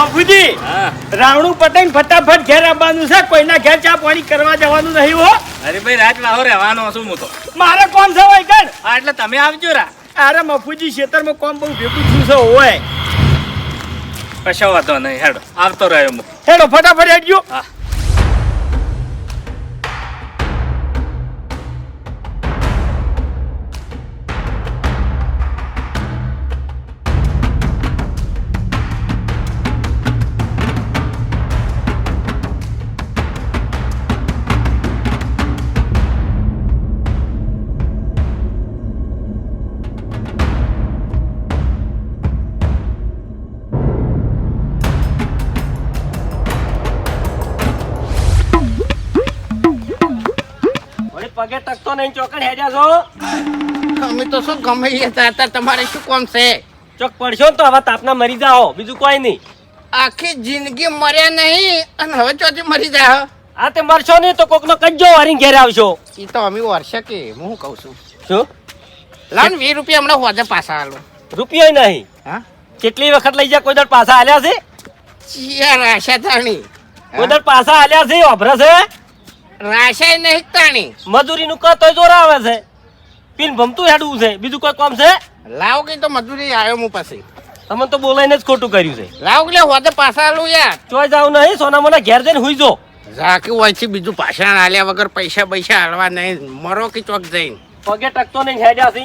બાપુજી હા. રાવણું પટેલ ફટાફટ ઘેર આવવાનું છે. કોઈના ઘેર ચા પાણી કરવા જવાનું નહીં હો. અરે ભાઈ રાત લાવો રહેવાનો છું હું તો. મારે કોણ છે હોય ગણ હા એટલે તમે આવજો રા. અરે મફુજી ખેતરમાં કોમ બહુ ભેગું થયું છે હોય. કશો વાંધો નહીં હેડો. આવતો રહ્યો હું. હેડો ફટાફટ હેડજો. હા. પગે ટકતો નહીં ચોકડ હેજા છો? અમે તો શું ગમે હતા તમારે શું કોમ છે? ચોક પડશો તો હવે તાપના મરી જાઓ બીજું કોઈ નહીં. આખી જિંદગી મર્યા નહીં અને હવે ચોથી મરી જાય આ તે મરશો નહીં તો કોકનો કજ્જો વારી ઘેર આવશો. એ તો અમે વર્ષે કે હું કહું છું. શું? લાન વીસ રૂપિયા હમણાં હોજે પાછા હાલો. રૂપિયો નહીં. હા? કેટલી વખત લઈ જા કોઈ દર પાછા આલ્યા છે? ચિયા રાશા તાણી કોઈ દર પાછા આલ્યા છે અભરા છે નહીં તાણી. મજૂરીનું કર તોય જોર આવે છે. પીન ભમતું હેડવું છે. બીજું કોઈ કામ છે? લાવ કે તો મજૂરી આવ્યો હું પછી. તમને તો બોલાઈને જ ખોટું કર્યું છે. લાવ કે હોજે પાછા આલું યાર. ચોય જાવ નહીં સોના મોના ઘેર જઈને હુઈ જો. ઝાકી હોય છે બીજું પાછા આલ્યા વગર પૈસા પૈસા હાલવા નહીં. મરો કે ચોક જઈને. પગે ટકતો નહીં હેડ્યા છે.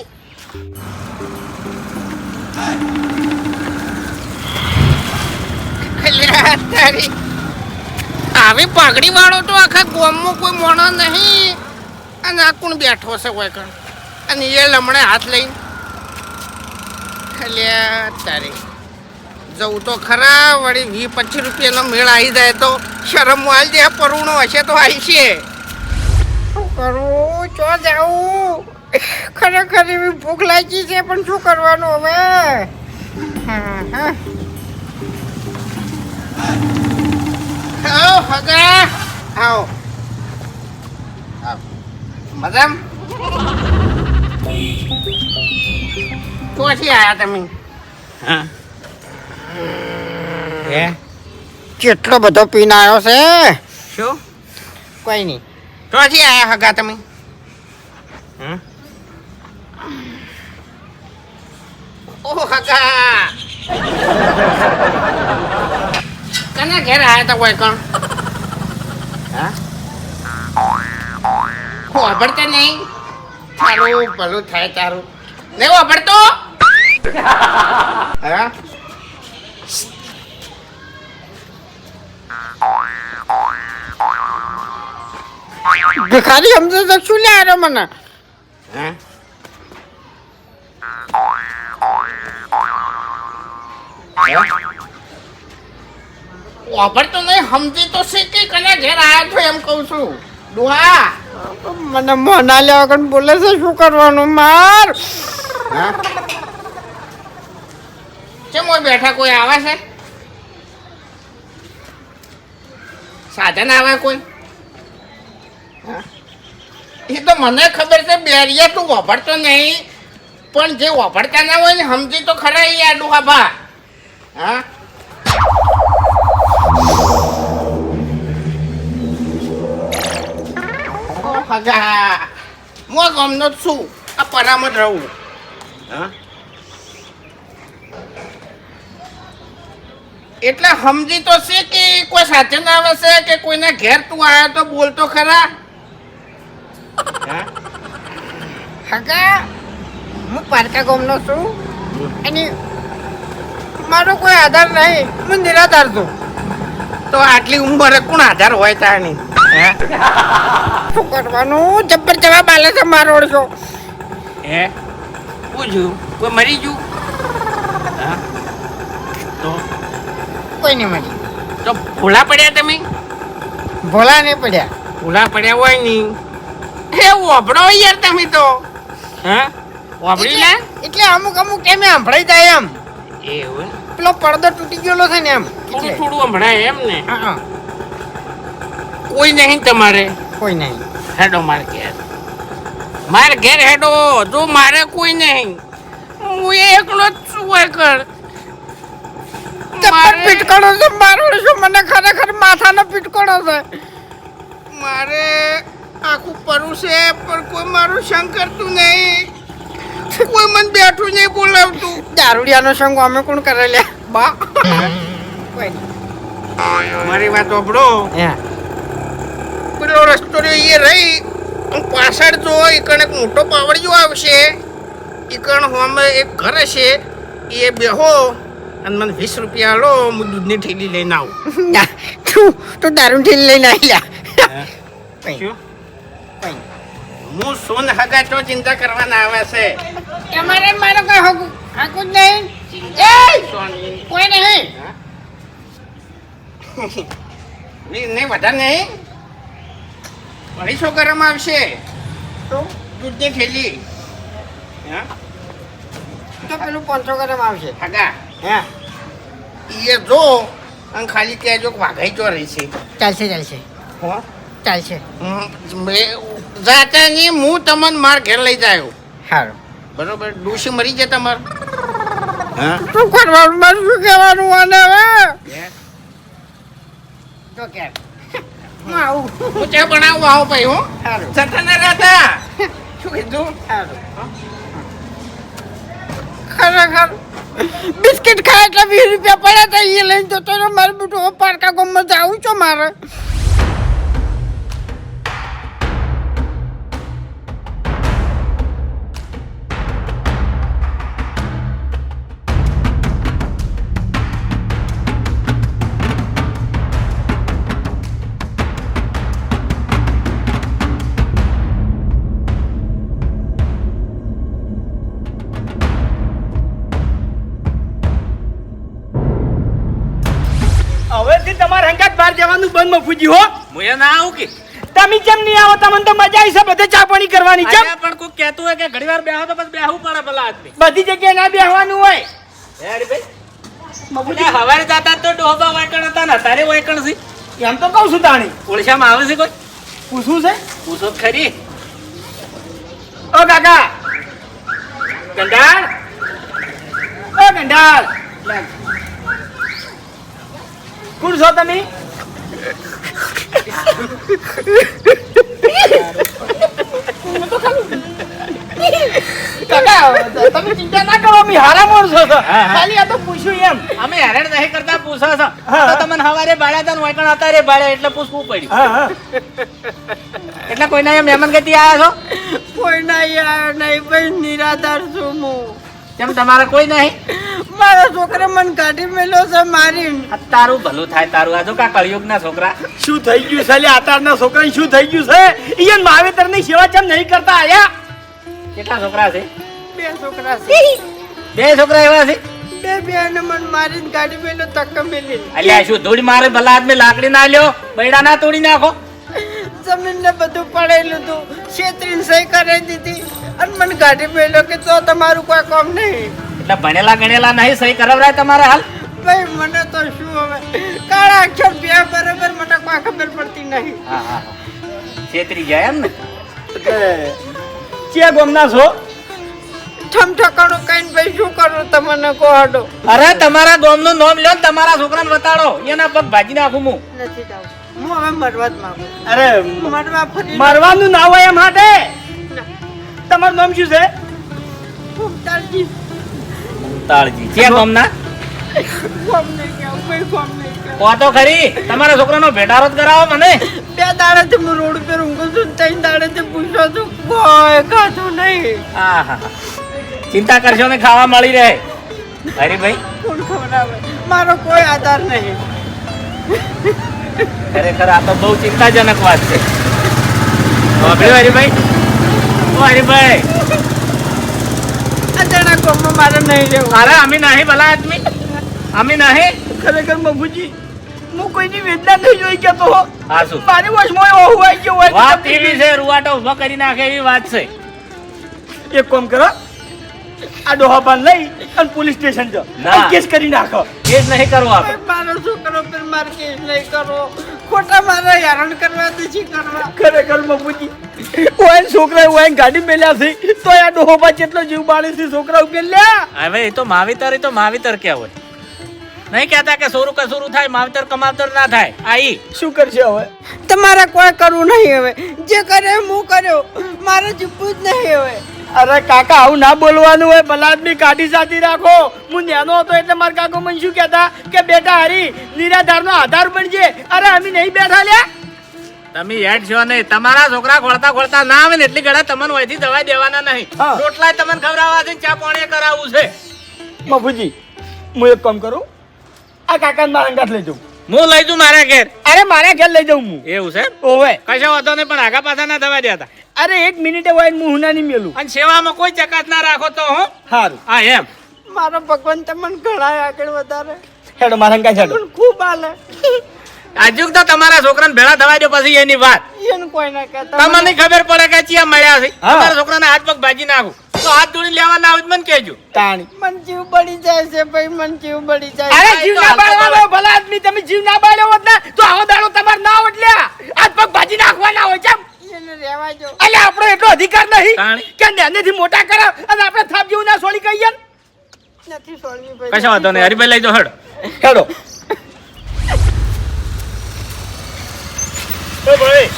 તારી. આવી પાઘડી વાળો તો આખા ગોમમાં કોઈ મોણો નહીં. અને આ કોણ બેઠો છે કોઈ કણ? અને એ લમણે હાથ લઈને, અલ્યા, તારે જવું તો ખરા, વળી વી પચીસ રૂપિયાનો મેળ આવી જાય તો શરમ વાલ જે પરુણો હશે તો આવી છે શું કરવું ચો જાઉં? ખરેખર એવી ભૂખ લાગી છે, પણ શું કરવાનું હવે? હા હા. આવો. હગા આવો. મજામ? ક્યાંથી આયા તમે? હા. હે? કેટલો બધો પીન આવ્યો છે? શું? કોઈ નહીં. ક્યાંથી આયા હગા તમે? હમ? ઓ હગા કના ઘેર આયા તા કોઈ કણ. હા? વાપરતા નહીં. તારું ભલું થાય તારું. નહીં વાપરતો? હા? ભિખારી સમજે તો શું લે આરો મને? હે? વાપરતો નહીં સમજી તો શીખી કને ઘેર આયા છો એમ કહું છું. ડુહા. મને મના લેવા કણ બોલે છે શું કરવાનું માર? કેમ હોય બેઠા કોઈ આવે છે? સાધન આવે કોઈ? એ તો મને ખબર છે બેરિયા તું વાપરતો નહીં. પણ જે વાપરતા ના હોય ને સમજી તો ખરા એ આડું ભા. હા? હગા હું ગમનો જ છું. આ પરામાં જ રહું. હા? એટલે સમજી તો છે કે કોઈ સાથે ના આવે છે કે કોઈના ઘેર તું આવ્યો તો બોલતો ખરા? હગા હું પારકા ગામનો છું. અને મારો કોઈ આધાર નહીં. હું નિરાધાર છું. તો આટલી ઉંમરે કોણ આધાર હોય તારની હે? શું કરવાનું? જબ્બર જવાબ આલે છે મારો છો હે? પૂછ્યું કોઈ મરી ગયું? હા? તો? કોઈ નહીં મરી તો ભોલા પડ્યા તમે? ભોલા નહીં પડ્યા. ભોલા પડ્યા હોય નહીં. એ વાપડો યાર તમે તો. હા? વાપડી લે. એટલે અમુક અમુક ટાઈમે સંભળાઈ જાય એમ. એવું? પેલો પડદો તૂટી ગયેલો છે ને એમ. થોડું થોડું સંભળાય એમ ને? કોઈ નહીં તમારે? કોઈ નહીં હેડો માર ઘેર. માર ઘેર હેડો જો મારે કોઈ નહીં હું એકલો જ છું કર ચપ્પલ પીટકણો છે મારો છું મને ખરેખર માથાનો પીટકણો છે. મારે આખું પરું છે પણ કોઈ મારું સંગ કરતું નહીં. કોઈ મને બેઠું નહીં બોલાવતું. દારૂડિયાનો સંગ અમે કોણ કરે લે બા. મારી વાત ઓભળો પેલો રસ્તો રહ્યો એ રહી પાછળ જો એકણ એક મોટો પાવડિયો આવશે. એકણ હોમે એક ઘર હશે એ બેહો અને મને વીસ રૂપિયા લો હું દૂધની ઠેલી લઈને આવું. તું તું દારૂ ઠેલી લઈને આવી લ્યા હું? સોન હગાટો ચિંતા કરવાના આવે છે. તમારે મારો કઈ હકુ હકુ જ નહીં? એ કોઈ નહીં. નહીં નહીં વધારે નહીં. અઢીસો ગરમ આવશે? તો દૂધની થેલી. હા? તો પેલું પાંચસો ગરમ આવશે. હગા. હા. એ જો અને ખાલી ત્યાં જો વાઘાઈ જો રહી છે. ચાલશે ચાલશે. હો? ચાલશે. જાતે ની હું તમને માર ઘેર લઈ જાયો. સારું બરોબર? ડોશી મરી જાય તમાર. હા? શું કરવાનું? મારે શું કહેવાનું આને હવે? તો કે. હું આવું. હું ચા બનાવું આવું ભાઈ હું. સારું. ના રહેતા શું કીધું? ખરેખર બિસ્કિટ ખાય એટલે વીસ રૂપિયા પડ્યા હતા એ લઈને જતો મારે બેટું પારકા ગામમાં આવું છો મારે. બહાર જવાનું હો. હું ના આવું કે. તમે કેમ નહીં આવો? તમને તો મજા આવી છે બધે ચાપણી કરવાની. છે પણ કોઈ કહેતું હોય કે ઘડી વાર બેહો તો બસ બેહવું પડે ભલા આદમી. બધી જગ્યાએ ના બેહવાનું હોય. હે ભાઈ. હવારે જાતા તો ડોહબા વાયકણ હતા ને તારે વાયકણ છે. એમ તો કહું છું તાણી. ઓળશામાં આવે છે કોઈ? પૂછવું છે? પૂછો ખરી. ઓ કાકા. ગંડાળ? ઓ ગંડાળ. કોણ છો તમે? તમે પૂછ્યું એમ અમે હેરાન નહીં કરતા, પૂછો છો તમને હવારે બાળ્યા હતા વાયકણ હતા રે બાળ્યા એટલે પૂછવું પડ્યું એટલે કોઈના અહીંયા મહેમાન ગતિ આવ્યા છો કોઈ ના યાર નહીં ભાઈ, નિરાધાર છું હું. તમારે કોઈ નહીં? મારા છોકરા મન કાઢી મેલ્યો છે મારી. તારું ભલું થાય તારું આ જો કા કળિયુગ ના છોકરા. શું થઈ ગયું છે લે આતારના છોકરાને શું થઈ ગયું છે? ઈયન માવેતરની સેવા કેમ નહીં કરતા આયા? કેટલા છોકરા છે? બે છોકરા છે. બે છોકરા એવા છે? બે મને મારીને કાઢી મેલ્યો તક મેલી. અલ્યા શું ધૂળ મારે ભલા આદમી લાકડી ના લ્યો? બૈડા ના તોડી નાખો. જમીન ને બધું પડેલું તું છેતરીને સહી કરી દીધી. અને મને કાઢી મેલ્યો કે તો તમારું કોઈ કામ નહીં. એટલે ભણેલા ગણેલા નહીં સહી કરાવરાય તમારે હાલ? ભાઈ મને તો શું હવે? કાળા અક્ષર બે બરાબર મને કોઈ ખબર પડતી નહીં. હા. છેતરી ગયા એમ ને? ચિયા ગોમના છો? ઠમ ઠકાણું કઈને ભાઈ શું કરું તમને કહો હડો અરે તમારા ગામનું નામ લ્યો ને તમારા છોકરાને બતાડો. એના પગ ભાજી નાખું હું. નથી જાવ હું હવે મરવા જ માંગુ અરે મરવા ફરી મરવાનું ના હોય એમ માટે તમારું નામ શું છે? ઉતારજી તાળજી છે ગામના? ફોમ નહીં કહેવું ભાઈ ફોમ નહીં કહેવું કહો તો ખરી તમારા છોકરાનો ભેટારો જ કરાવો મને. બે દાડેથી હું રોડ પર ઊંઘું છું ત્રણ દાડે થી પૂછો છું કોઈ ખાધું નહીં. હા હા હા. ચિંતા કરશો ને ખાવા મળી રહે. હરીભાઈ કોણ ખવડાવે? મારો કોઈ આધાર નહીં. ખરેખર આ તો બહુ ચિંતાજનક વાત છે. હરીભાઈ ઓ હરીભાઈ મારે નહીં રહેવું. અરે અમે નહીં ભલા આદમી? અમે નહીં? ખરેખર મફુજી હું કોઈની વેદના નહીં જોઈ કેતો હો. હા શું? મારી વશમાં એવો હોવાઈ ગયો હોય વાત એવી છે રૂવાટો ઊભો કરી નાખે એવી વાત છે. એક કામ કરો આ ડોહાબાન લઈ અને પોલીસ સ્ટેશન જાઓ. ના. કેસ કરી નાખો. કેસ નહીં કરવો આપણે. મારો છોકરો કરો મારે કેસ નહીં કરવો. ખોટા મારા હેરાન કરવા દીધી કરવા? ખરેખર મફુજી ઓય છોકરા ઓય ગાડી મેલ્યા છે તો આ ડોહોબા જેટલો જીવ બાળે છે છોકરા ઉકેલ લ્યા. હવે એ તો માવીતર એ તો માવીતર કહેવાય નહીં કહેતા કે સોરું કસોરું થાય માવતર કમાવતર ના થાય. આઈ શું કરશે હવે? તમારે કોઈ કરવું નહીં હવે. જે કરે એ હું કર્યો. મારે જીવવું જ નહીં હવે. અરે કાકા આવું ના બોલવાનું હોય ભલા આદમી કાઢી સાથી રાખો. હું નાનો હતો એટલે મારા કાકો મને શું કહેતા કે બેટા હરી નિરાધારનો આધાર બનજે. અરે અમે નહીં બેઠા લ્યા. તમે હેડ છો નહીં. તમારા છોકરા ખોળતા ખોળતા ના આવે ને એટલી ઘડા તમને વહીથી દવા દેવાના નહીં. રોટલા તમને ખવડાવવા છે ચા પાણી કરાવવું છે. બાપુજી હું એક કામ કરું. આ કાકાને મારા અંગાત લઈ જાઉં. હું લઈ જઉં મારા ઘેર. અરે મારા ઘેર લઈ જાઉં હું. એવું છે? ઓવે. કશો વાંધો નહીં પણ આગા પાછા ના દવા દેતા. અરે એક મિનિટે હોય હું હુનાની મેલું. અને સેવામાં કોઈ ચકાત ના રાખો તો હું? સારું હા એમ. મારો ભગવાન તમને ઘણા આગળ વધારે. હેડો મારા કાંઈ હેડો. ખૂબ હાલે આજુક તો તમારા છોકરાને ભેળા થવા દો પછી એની વાત. એને કોઈ ના કહેતા. તમને ખબર પડે કે ચિયા મળ્યા છે. તમારા છોકરાને હાથ પગ ભાજી નાખું. તો હાથ ધોડી લેવા ના આવે મને કહેજો. તાણી. મન જીવ બળી જાય છે ભાઈ મન જીવ બળી જાય અરે જીવ ના બાળવાનો ભલા આદમી. તમે જીવ ના બાળ્યો હોત ને તો આવો દાડો તમારે ના હોત હાથ પગ ભાજી નાખવાના હોય ચમ? એને રહેવા એટલે આપણો એટલો અધિકાર નહીં. કે નાનેથી મોટા કરાવ અને આપણે થાપ જેવું ના છોડી કહીએ ને. નથી સોળવી ભાઈ કશો વાંધો નહીં હરીભાઈ લઈ જો હડ હેડો ભાઈ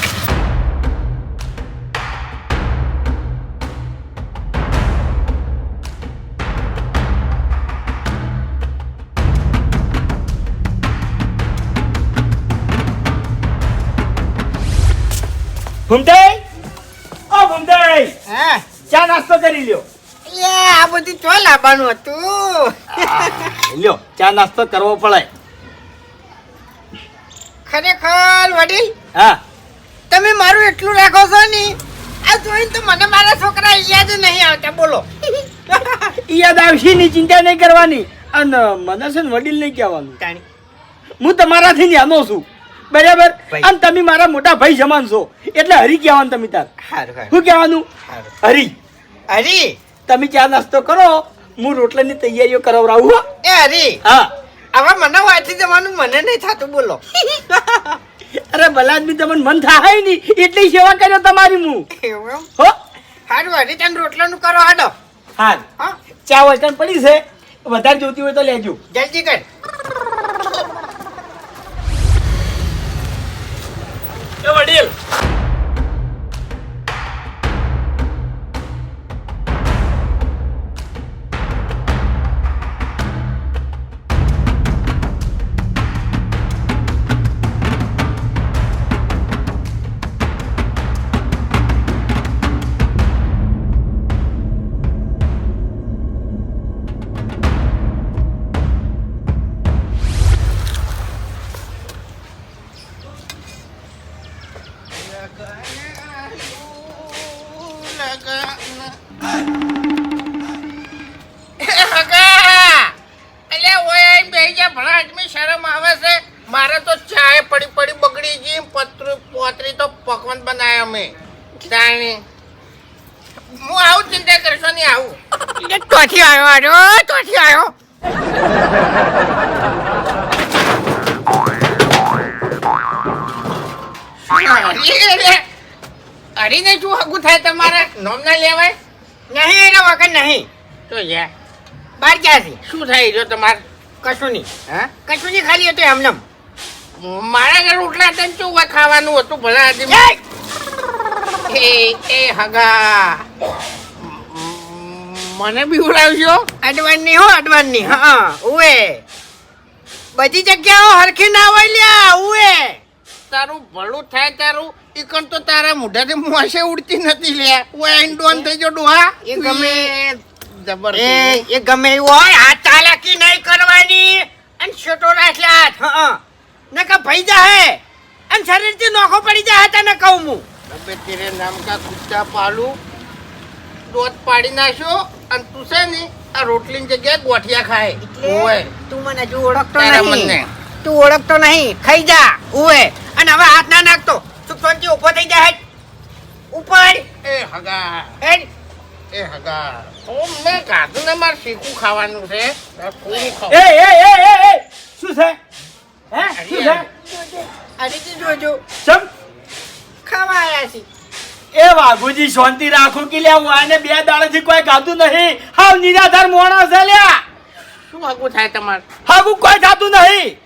ભૂમતાઈ? ઓ ભૂમતાઈ હા? ચા નાસ્તો કરી લ્યો. એ આ બધું ચો લાવવાનું હતું. લ્યો ચા નાસ્તો કરવો પડે. ખરેખર વડીલ? હા. તમે મારું એટલું રાખો છો ને? આ જોઈને તો મને મારા છોકરા યાદ નહીં આવતા. બોલો. યાદ આવશે ની ચિંતા નહીં કરવાની. અને મને છે ને વડીલ નહીં કહેવાનું. હું તમારાથી જાણો છું. બરાબર? અને તમે મારા મોટા ભાઈ જમાન છો. એટલે હરી કહેવાનું તમે તાર. શું કહેવાનું? હરી. હરી. તમે ચા નાસ્તો કરો. હું રોટલાની તૈયારીઓ કરાવડાવું હો. એ હરી. હા. હવે મને વાંચી જવાનું મને નહીં થતું બોલો. અરે ભલા આદમી તમને મન થાય નહીં. એટલી સેવા કર્યો તમારી હું? હો. હારું હરી તને રોટલાનું કરો હાડો હા હા. ચા વચન પડી છે. વધારે જોતી હોય તો લેજો. જલ્દી કર. વડીલ. પકવાન બનાવ્યા અમે. જાણે હું આવું ચિંતા કરશો નહીં આવું. તોથી આવ્યો હાડો તોથી આવ્યો? હરીને શું હગું થાય તમારે? નોમ ના લેવાય? નહીં એના વગર નહીં. તો યાર બાર ક્યાંથી? શું થાય જો તમારે? કશું નહીં. હા? કશું નહીં ખાલી હતું એમને મારા ઘર ઉઠલા તને શું ખાવાનું હતું ભલા આદમી એ! એ હગા. મને બી ઉડાવજો. અડવાની હો અડવાનની. હા ઉએ બધી જગ્યાઓ હરખી ના હોય લ્યા ઉએ તારું ભલું થાય તારું ઈકણ તો તારા મોઢાથી મોસે ઉડતી નથી લે ઉએ ડોન થઈ જો ડોહા. એ ગમે જબર એ એ ગમે એવું હોય આ ચાલાકી નહીં કરવાની. અને છોટો રાખ્યા હાથ હા. નકા ભઈ જાહે. અને શરીરથી નોખો પડી જાય તને કહું હું. અબે તેરે નામ કા કુત્તા પાલુ દોત પાડી નાખ્યો અને તું છે ને આ રોટલીની જગ્યાએ ગોઠિયા ખાય. ઓય તું મને હજુ ઓળખતો નહીં. તું ઓળખતો નહીં. ખાઈ જા. ઓય અને હવે હાથ ના નાખતો. તું શાંતિ ઊભો થઈ જાય ઉપર. એ હગા હેડ. એ હગા ઓમ ને મારે શીખું ખાવાનું છે. એ એ એ એ એ. શું છે? હે? શું છે? હરીજી જોજો. ચમ? ખાવા આયા છે. એ વાઘુજી શાંતિ રાખો કે લ્યા હું આને બે દાડાથી કોઈ ગાતું નહીં. હાવ નિરાધાર મોણસ છે લ્યા. શું હગું થાય તમારે? હાગું કોઈ થતું નહીં.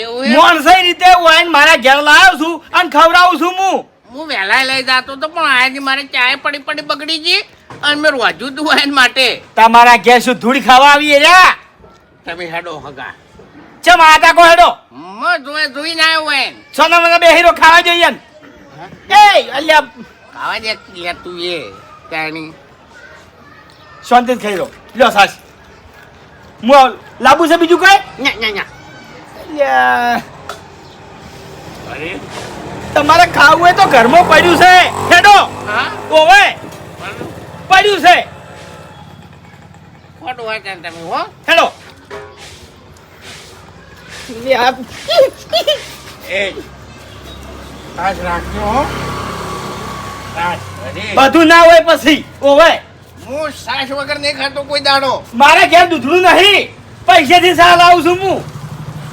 એવું? મોણસાઈ રીતે વાઈન મારા ઘેર લાવ્યો છું અને ખવડાવું છું હું. હું વહેલા લઈ જતો તો પણ આજે મારે ચાય પડી પડી બગડી ગઈ અને મેં રોજુ તું વાઈન માટે. તમારા ઘેર શું ધૂળ ખાવા આવીએ રહ્યા તમે હેડો હગા. ચમ માતા કો હેડો? મ જોઈ જોઈને આવ્યો વાઈન સોના મને બે હીરો ખાવા જઈએ ને. એ અલ્યા. ખાવા દે લે તું એ ત્યાંની શાંતિ ખાઈ લો. લ્યો સાસ. હું લાબુ છે બીજું કઈ? ના ના ના અલ્યા, અરે. તમારે ખાવું હોય તો ઘરમાં પડ્યું છે. હેડો. હા? ઓવે. પડ્યું. છે. ખોટું હોય તમે હો. હેડો. એ રાખજો હો. બધું ના હોય પછી ઓવે. હું સાસ વગર નહીં ખાતો કોઈ દાડો. મારે ઘેર દૂધનું નહીં. પૈસેથી સા લાવું છું હું.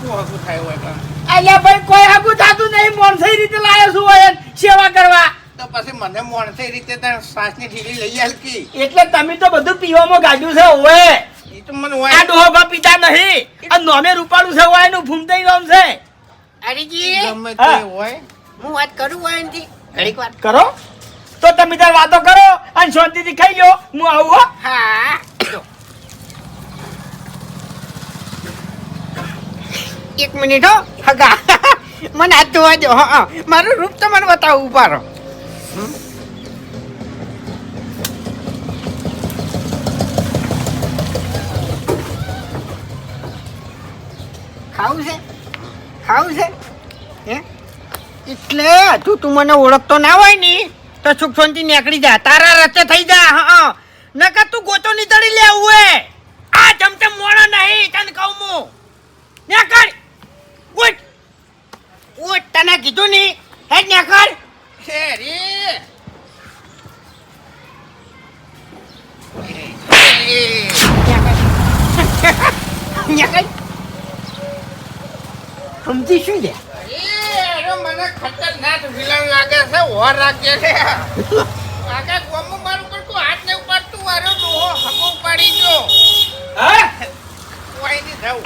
શું હગું થાય હોય પણ? અલ્યા ભાઈ કોઈ આગું થતું નહીં. મોનસઈ રીતે લાયો છું હોય સેવા કરવા. તો પછી મને મોણસઈ રીતે સાસની ઠીલી લઈ આલકી એટલે તમે તો બધું પીવામાં ગાડ્યું છે ઓવે. તો મને આ ડોહો ડોહા પિતા નહીં. આ નોમે રૂપાળું છે હોય એનું ફૂમતાઈ નામ છે. અરેજી ગમે તે હોય. હું વાત કરું હોય એનથી ઘડીક વાત. કરો. તો તમે તાર વાતો કરો અને શાંતિથી ખાઈ લો હું આવું હો. હા. એક મિનિટ હો. હગા. મને હાથ ધોવા દો હા હા. મારું રૂપ તો મને બતાવું ઊભા રહો. ખાવું છે? ખાવું છે? હે? એટલે તું તું મને ઓળખતો ના હોય ને તો સુખ શાંતિ નીકળી જા. તારા રસ્તે થઈ જા હા હા. નકર તું ગોતો નીતળી લે હે આ ચમચમ મોણો નહીં તને કહું હું. નીકળ. ઉઠ. ઉઠ તને કીધું ની. હે નીકળ. છે રે. નીકળ. સમજી શું છે? એ મને ખતરનાક વિલન લાગે છે ઓર રાખે છે. આગળ ગોમું મારું પર તું હાથ ને ઉપાડતું મારો ડોહો હગો ઉપાડી ગયો. હા? કોઈ નહીં જાઉં.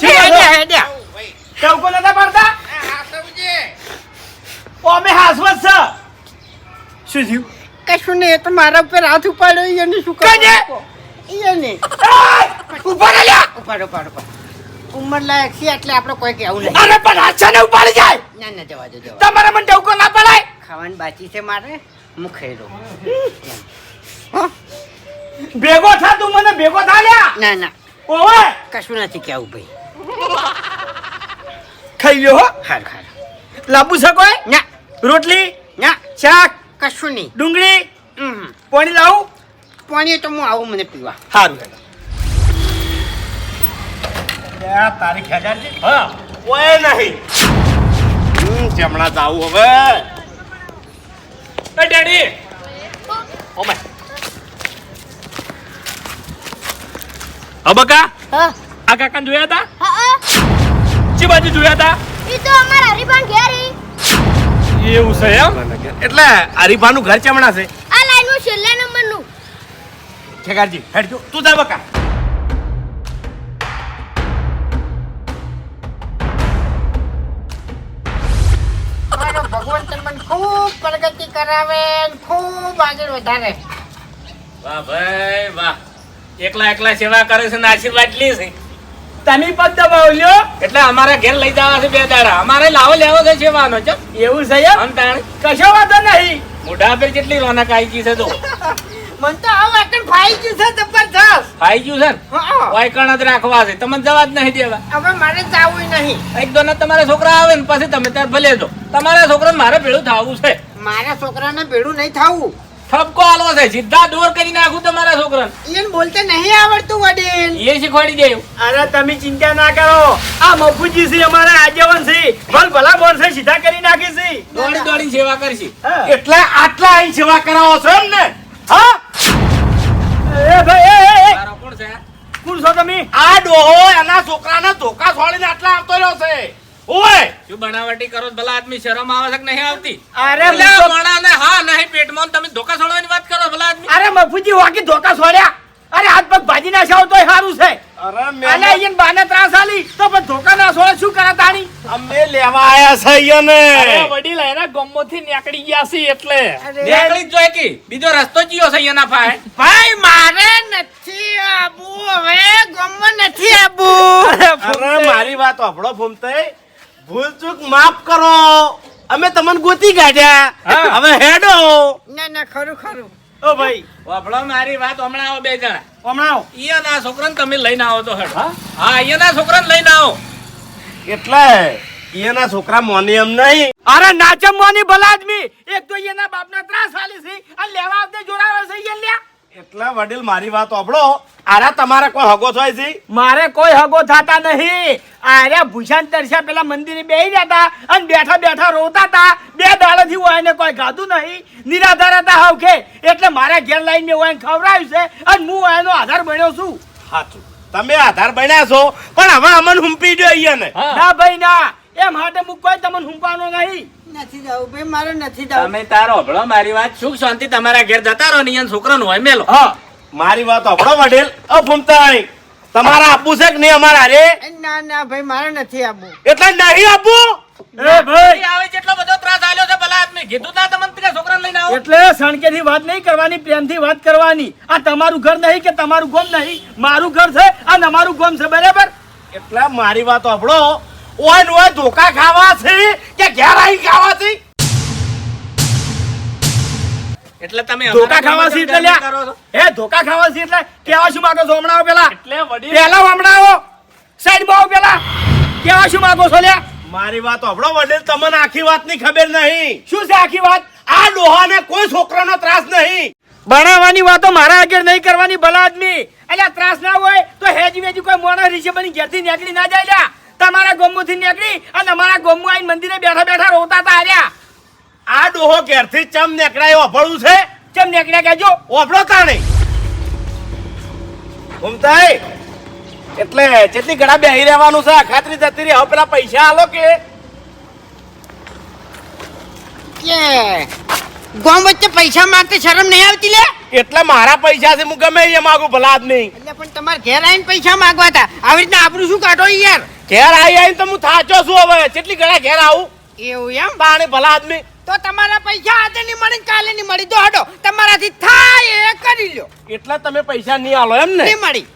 શું વાત છે? હેડે જાઉં ભાઈ. ચૌકો નતા પડતા? હા સમજે. ઓ અમે હાસવત છે. શું થયું? કશું નહીં તો મારા ઉપર હાથ ઉપાડ્યો એને શું કરે એને. ઉપાડ લ્યા. ઉપાડ ઉપાડ ઉપાડો. ઉંમર લાયક છે એટલે આપણે કોઈ કહેવું નહીં. અરે પણ હાથ ને ઉપાડી જાય? ના ના જવા દો જવા. તમારે મને ટવકો ના પડાય? ખાવાની બાકી છે મારે. હું ખાઈ લઉં ભેગો થા તું મને ભેગો થા લ્યા. ના ના. ઓવે. કશું નથી કહેવું ભાઈ. ખાઈ લ્યો હો. હાર હાર. લાંબુ છે કોઈ? ના. રોટલી? ના. શાક? કશું નહીં. ડુંગળી. પાણી લાવું? પાણી તો હું આવું મને પીવા. સારું તારી ખેંચાર છે. હા ઓય નહીં. હમ જમણા જાવું હવે. એ ડેડી. ઓમે. અબકા હા. આ કાકા જોયા હતા? હા ચી બાજુ જોયા હતા? એ તો અમારા હરીફાન ઘેર એવું છે એમ? એટલે હરીફાનું ઘર ચમણા છે? આ લાઈનનું છેલ્લા નંબરનું. નું હેડ જો તું જા બકા. ખૂબ પ્રગતિ કરાવે ખૂબ આગળ વધારે. વાહ ભાઈ વાહ. એકલા એકલા સેવા કરે છે ને આશીર્વાદ લે છે. તમે પગ દબાવ લ્યો. એટલે અમારા ઘેર લઈ જવા છે બે દાડા. અમારે લાવો લેવો છે સેવાનો છે એવું છે એમ? કશો વાંધો નહીં. મોઢા પર જેટલી રોનક આવી ગઈ છે તો. મને તો આવ એકણ ફાઈ ગયું છે જબરજસ્ત. ફાઈ ગયું છે ને? વાયકણ જ રાખવા છે. તમને જવા જ નહીં દેવા. હવે મારે જવું નહીં. એક દોના તમારા છોકરા આવે ને પછી તમે ત્યાં ભલે દો તમારા છોકરા મારે ભેળું થવું છે. મારા છોકરાને ભેળું નહીં થવું. ઠપકો આલવો છે. સીધા દૂર કરી નાખું તમારા છોકરાને. એને બોલતે નહીં આવડતું વડીલ. એ શીખવાડી દેવું અરે તમે ચિંતા ના કરો. આ મફુજી છે અમારા આજેવન છે. ભલ ભલા બોલ છે સીધા કરી નાખી છે. દોડી દોડી સેવા કરશી. એટલે આટલા અહીં સેવા કરાવો છો એમ ને હા? એ ભાઈ એ, એ, એ. તારો કોણ છે? કોણ છો તમે? આ ડોહો એના છોકરાને ધોકા છોડીને આટલા આવતો રહ્યો છે. ઓય! શું બનાવટી કરો ભલા આદમી શરમ આવે છે કે નહીં આવતી? અરે એટલે હું હા નહીં પેટમાં તમે ધોકા છોડવાની વાત કરો ભલા આદમી? અરે મફુજી વાકી ધોકા છોડ્યા? અરે હાથ પગ ભાજી નાખ્યા તોય સારું છે. અરે મેં ને બાને ત્રાસ આલી. તો પણ ધોકા ના શું કરે તાણી? અમે લેવા આયા છે અહીંયાને. વડીલ એના ગમોથી નીકળી ગયા છે એટલે. નીકળી જ જોઈએ કે. બીજો રસ્તો જીયો છે પાસે ભાઈ? મારે નથી આબુ. હવે ગામમાં નથી આબુ. અરે મારી વાત સાંભળો ફૂમતે. ભૂલ ચૂક માફ કરો. અમે તમને ગોતી કાઢ્યા. હવે હેડો. ના ના ખરું ખરું. ઓ ભાઈ. વાપડો મારી વાત હમણાં આવો બે જણા. હમણાં આવો. ઈયાના છોકરાને તમે લઈને આવો તો હેડ. હા? ઈયાના છોકરાને લઈને આવો. એટલે એના છોકરા મોની એમ નહીં. અરે નાચમ મોની ભલા આદમી. એક તો એના બાપના ત્રાસ હાલી છે. આ લેવા આવતે જોડાવે છે ઈ લ્યા. એટલે વડીલ મારી વાત સાંભળો. આરા તમારે કોઈ હગો થાય છે? મારે કોઈ હગો થતા નહીં. આર્યા ભૂષણ તરસ્યા પેલા મંદિરે બેહી જતા અને બેઠા બેઠા રોતા હતા બે દાડાથી હું એને કોઈ ગાધું નહીં. નિરાધાર હતા હવખે એટલે મારા ઘેર લાઈને મેં એને ખવડાવ્યું છે અને હું એનો આધાર બન્યો છું. સાચું. તમે આધાર બન્યા છો પણ હવે અમને હુંપી દો અહીંયા હા. ના ભાઈ ના. એ માટે હું કોઈ તમને હુંપાનો નહીં. નથી જવું ભાઈ મારે નથી જવું. તમે તારો હભળો મારી વાત સુખ શાંતિ તમારા ઘેર જતા રહો ને હોય મેલો. હા મારી વાત સાંભળો વડીલ અ ફૂમતાઈ તમારે આપવું છે કે નહીં અમારા? રે ના ના ભાઈ મારે નથી આપવું. એટલે નહીં આપવું? એ ભાઈ. આવે જેટલો બધો ત્રાસ આલ્યો છે ભલા આદમી. કીધું ના તમને પેલા છોકરાને લઈને આવો? એટલે સણકેથી વાત નહીં કરવાની પ્રેમથી વાત કરવાની. આ તમારું ઘર નહીં કે તમારું ગોમ નહીં? મારું ઘર છે અને અમારું ગોમ છે બરાબર? એટલે મારી વાત સાંભળો ઓય ઓય ધોકા ખાવા છે કે ઘેર આવી ખાવા છે? એટલે તમે ધોકા ખાવા છે એટલે એ ધોકા ખાવા છે એટલે કેવા શું માંગો છો હમણાં પેલા? એટલે વડીલ પેલા હમણાં આવો. સાઈડ આવો પેલા. કેવા શું માંગો છો લ્યા? મારી વાત સાંભળો વડીલ તમને આખી વાતની ખબર નહીં. શું છે આખી વાત? આ ડોહાને કોઈ છોકરાનો ત્રાસ નહીં. બનાવવાની વાતો મારા આગળ નહીં કરવાની ભલા આદમી. એટલે ત્રાસ ના હોય તો હેજી વેજી કોઈ મોણા રીશે બની ઘેરથી નીકળી ના જાય લ્યા. તમારા ગોમમાંથી નીકળી અને અમારા ગોમમાં આવીને મંદિરે બેઠા બેઠા રોતા હતા આર્યા આ ડોહો ઘેરથી ચમ નીકળાય ઓફળું છે? ચમ નીકળ્યા કેજો ઓફળો તાણે. ઘૂમતાય એટલે જેટલી ઘડા બેહી રહેવાનું છે ખાતરી જતી રહી. હવે પેલા પૈસા આલો કે? ગોમ વચ્ચે પૈસા માંગતે શરમ નહીં આવતી લે? એટલે મારા પૈસા છે હું ગમે એ માગું ભલા નહીં એટલે પણ તમારે ઘેર આવીને પૈસા માંગવા હતા. આવી રીતના આપણું શું કાઢો યાર? ઘેર આવી આવીને તો હું થાચો છું હવે. કેટલી ઘડા ઘેર આવું. એવું એમ? પાણી ભલા આદમી. તો તમારા પૈસા આજે નહીં મળે કાલે નહીં મળી. દો હડો તમારાથી થાય એ કરી લ્યો. એટલા તમે પૈસા નહીં આલો એમ ને? નહીં મળી.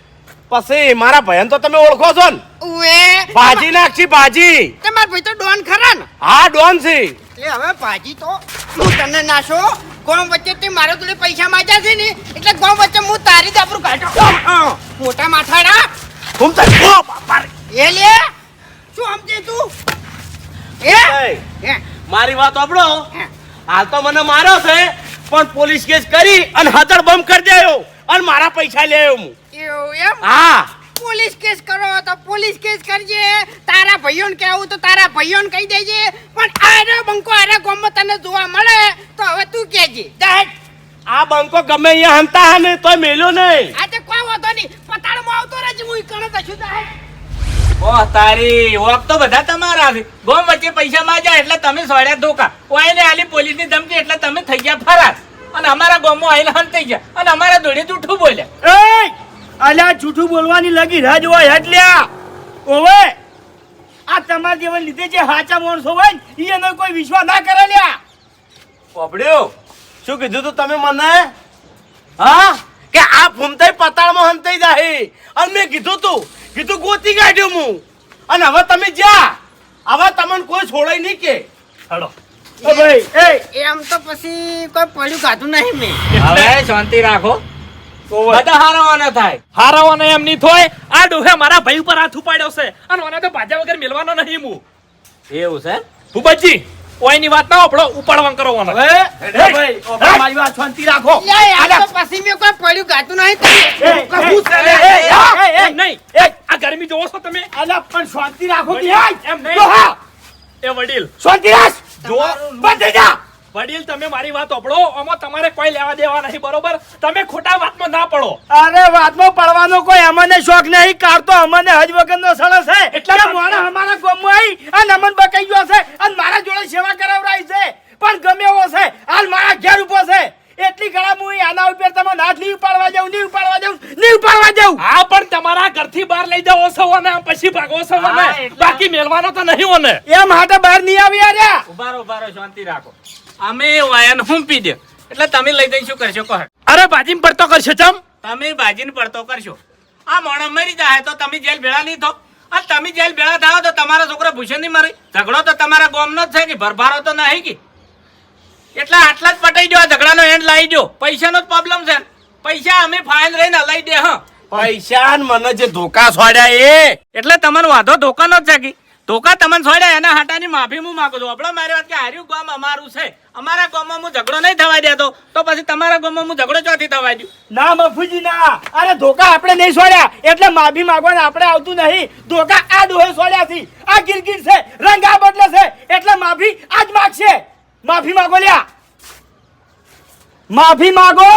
પછી મારા ભયન તો તમે ઓળખો છો ને? ઉએ ભાજી નાખશી ભાજી. તમાર ભાઈ તો ડોન ખરા ને? હા ડોન છે. એટલે હવે ભાજી તો હું તને નાશો. ગોમ વચ્ચે તે મારા જોડે પૈસા માંગ્યા છે ને એટલે ગોમ વચ્ચે હું તારી આપણું કાઢો. મોટા માથાડા હું રે. એ લે શું સમજે તું? એ? મારી વાત સાંભળો. હાલ તો મને મારો છે પણ પોલીસ કેસ કરી અને હાથડ બમ કરી દેયો અને મારા પૈસા લે હું. એવું એમ? હા. પોલીસ કેસ કરો તો પોલીસ કેસ કરજે. તારા ભાઈઓને કહેવું તો તારા ભાઈઓને કહી દેજે. પણ આરે બંકો આરે ગામમાં તને જોવા મળે તો હવે તું કહેજે. દહેજ આ બંકો ગમે અહીંયા હંતા હે ને તો મેલ્યો નહીં. આજે કોઈ વાંધો નહીં. પતાળમાં આવતો રહેજે હું કણે કશું દહેજ ઓહ તારી ઓપ તો બધા તમારા છે. ગોમ વચ્ચે પૈસા જાય એટલે તમે સોડ્યા ધોકા. ઓઈને આલી પોલીસની ધમકી એટલે તમે થઈ ગયા ફરાર. અને અમારા ગામમાં આઈને હંત થઈ ગયા. અને અમારા દોડે જૂઠું બોલ્યા. એય! અલ્યા જૂઠું બોલવાની લગી રાજ હોય હટલ્યા ઓવે! આ તમારા જેવા લીધે જે હાચા માણસો હોય ને ઈ એનો કોઈ વિશ્વાસ ના કરે લ્યા. પોપડ્યો શું કીધું તું તમે મને? હા? કે આ ફૂમતાઈ પતાળમાં હંતાઈ જાહે. અને મેં કીધું તું કીધું ગોતી કાઢ્યું હું અને હવે તમે જા હવે તમને કોઈ છોડાય નહીં કે. હલો ઓ ભાઈ એય એમ તો પછી કોઈ પડ્યું કાઢું નહીં મેં. હવે શાંતિ રાખો. બધા હારવાના થાય. હારવાના એમ નહીં થોય. આ ડોહે મારા ભાઈ ઉપર હાથ ઉપાડ્યો છે. અને મને તો ભાજા વગર મેળવાનો નહીં હું એવું છે? ભૂપતજી ઓયની વાત ના આપણો ઉપાડવાનું કરો મને હે ભાઈ ઓ મારી વાત શાંતિ રાખો. આ તો પછી મેં કોઈ પડ્યું ગાતું નહીં. તમે હું છે એ નહીં આ ગરમી જોવો છો તમે? અલ્યા પણ શાંતિ રાખો કે એમ નહીં. એ વડીલ. શાંતિ રાખ. જો બંધ થઈ જા. વડીલ તમે મારી વાત ઓપડો આમાં તમારે કોઈ લેવા દેવા નહીં બરોબર? તમે ખોટા વાતમાં ના પડો. અરે વાતમાં પડવાનો કોઈ અમને શોખ નહીં. કાર તો અમને હજ વગરનો સળસ છે. એટલા એટલે મોણા અમારા ગામમાં આવી અને અમન બકાઈ ગયો છે અને મારા જોડે સેવા કરાવરાઈ છે. પણ ગમે એવો છે. હાલ મારા ઘેર ઊભો છે. એટલી ગળા હું આના ઉપર તમે નાથ નહીં ઉપાડવા જાઉં નહીં ઉપાડવા જાઉં નહીં ઉપાડવા જાઉં. હા પણ તમારા ઘરથી ઘરથી બહાર લઈ જાઓ છો અને પછી ભાગો છો અને બાકી મેલવાનો તો નહીં ઓને એ માટે બહાર નહીં આવી આર્યા ઉભારો ઉભારો શાંતિ રાખો. અમે વાયન હુંપી દે. એટલે તમે લઈ દઈ શું કરશો? કહે. અરે બાજીમ પડતો કરશો ચમ? તમે બાજીને પડતો કરશો. આ મોણો મરી જાય તો તમે જેલ ભેળા નહીં થો આ તમે જેલ ભેળા થાવ તો તમારા છોકરા ભૂષણ નહીં મરે. ઝઘડો તો તમારા ગોમનો જ છે કે ભરભારો તો નહીં કે? એટલે આટલા જ પટાઈ દો આ ઝઘડાનો એન્ડ લાવી દો પૈસાનો જ પ્રોબ્લેમ છે. પૈસા અમે ફાઇન રહીને લઈ દે હા. પૈસા મને જે ધોકા છોડ્યા એ. એટલે તમારો વાંધો ધોકાનો જ છે કે કા તમને છોડે એના હાટાની માફી હું માંગુ છું. આપણો મારી વાત કે હાર્યું ગામ અમારું છે. અમારા ગામમાં હું ઝઘડો નહીં થવા દેતો. તો પછી તમારા ગામમાં હું ઝઘડો ચોથી થવા દઉં? ના મફુજી ના અરે ધોકા આપણે નહીં છોડ્યા. એટલે માફી માંગવાને આપણે આવતું નહીં. ધોકા આ ડોહે છોડ્યા છે. આ ગિરગિર છે. રંગ આ બદલે છે. એટલે માફી આજ માગશે. માફી માંગો લ્યા. માફી માંગો.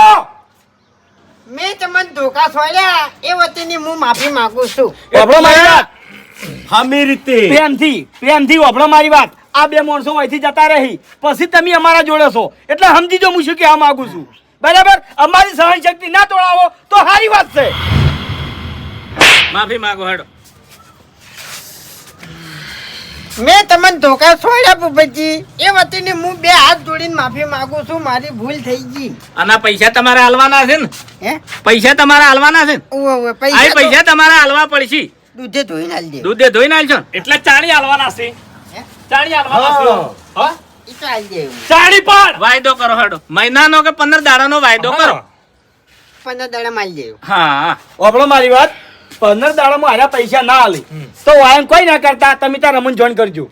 મેં તમને ધોકા છોડ્યા. એ વતીની હું માફી માંગુ છું. આપણો મારી વાત. હમી રીતે પ્રેમથી પ્રેમથી વાપરો મારી વાત. આ બે માણસો અહીંથી જતા રહી. પછી તમે અમારા જોડે છો. એટલે સમજી જો હું શું કહેવા માંગુ છું. બરાબર? અમારી સહન શક્તિ ના તોડાવો તો સારી વાત છે. માફી માંગો હેડો. મેં તમને ધોકા છોડ્યા ભૂપતજી. એ વતીને હું બે હાથ જોડીને માફી માંગુ છું. મારી ભૂલ થઈ ગઈ. અને પૈસા તમારે હાલવાના છે ને? હે? પૈસા તમારે હાલવાના છે ને? ઉવ્વ, પૈસા પૈસા તમારે હાલવા પડશે. દૂધે ધોઈને આલ દે. દૂધે ધોઈને આલજો એટલે ચાણી હાલવાના છે. ચાણી હાલવાના છે. ચાણી વાયદો કરો હેડો. મહિનાનો કે પંદર દાડાનો વાયદો કરો? પંદર દાડા માલી દે. હા. હા મારી વાત. પંદર દાડામાં હારા પૈસા ના આલી. તો વાયન કોઈ ના કરતા તમે ત્યાં રમણ જોઈન કરજો.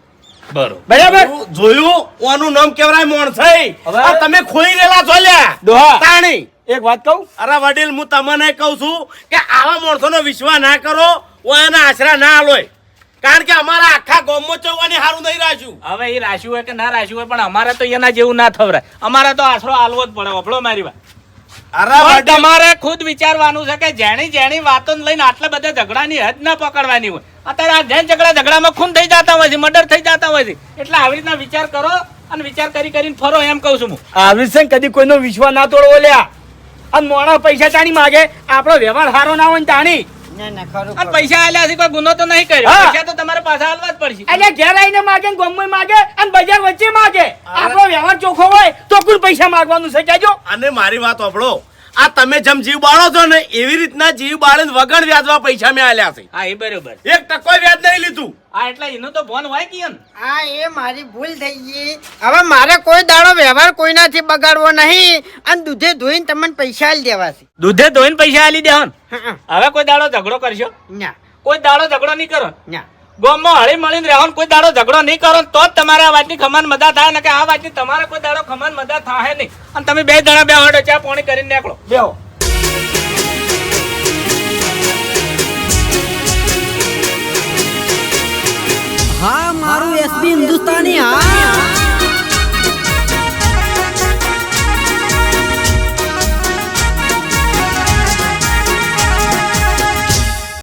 બરોબર. બરાબર? જોયું ઓનું નામ કેવરાય મોણસાઈ? આ તમે ખોઈ રેલા જોલ્યા ડોહા તાણી. એક વાત કહું? અરે વડીલ હું તમને કહું છું કે આવા માણસોનો વિશ્વાસ ના કરો. ઓના આશરા ના આલોય કારણ કે અમારા આખા ગામમાં ચૌવાની હારું નહીં રાખ્યું. હવે એ રાશિ હોય કે ના રાશિ હોય પણ અમારે તો એના જેવું ના થવરાય અમારે તો આશરો આલવો જ પડે વફળો મારી વાત. અરે તમારે ખુદ વિચારવાનું છે કે જેણી જેણી વાતો લઈને આટલા બધા ઝઘડાની હદ ના પકડવાની હોય. અત્યારે આ જેન ઝઘડા ઝઘડામાં ખૂન થઈ જતા હોય છે મર્ડર થઈ જતા હોય છે. એટલે આવી રીતના વિચાર કરો અને વિચાર કરી કરીને ફરો એમ કહું છું હું. આવી છે કદી કોઈનો વિશ્વાસ ના તોડવો લ્યા. અને મોણા પૈસા તાણી માગે. આપણો વ્યવહાર સારો ના હોય ને તાણી. અને પૈસા આલ્યા છે કોઈ ગુનો તો નહીં કર્યો. પૈસા તો તમારે પાછા હાલવા જ પડશે. એટલે ઘેર આવીને માગે ને ગોમમાં માગે અને બજાર વચ્ચે માગે. આપણો વ્યવહાર ચોખ્ખો હોય તો કુલ પૈસા માગવાનું છે અને મારી વાત સાંભળો. આ તમે જેમ જીવ બાળો છો ને એવી રીતના જીવ બાળીને વગર વ્યાજમાં પૈસા મેં આલ્યા છે. હા એ બરોબર. એક ટકો વ્યાજ નહીં લીધું. હા એટલે એનો તો ફોન હોય કે એમ હા એ મારી ભૂલ થઈ ગઈ. હવે મારે કોઈ દાડો વ્યવહાર કોઈનાથી બગાડવો નહીં અને દૂધે ધોઈને તમને પૈસા આલી દેવા છે. દૂધે ધોઈને પૈસા આલી દેવા હવે કોઈ દાડો ઝઘડો કરશો. ના. કોઈ દાડો ઝઘડો નહીં કરો? ના. ગોમમાં હળી મળીને રહેવાનું કોઈ દાડો ઝઘડો નહીં કરો તો જ તમારે આ વાતની ખમાન મજા થાય ને કે આ વાતની તમારે કોઈ દાડો ખમાન મજા થાય નહીં. અને તમે બે જણા બે હડો ચા પોણી કરીને નીકળો. બેહો. હા મારું એસબી હિન્દુસ્તાની હા.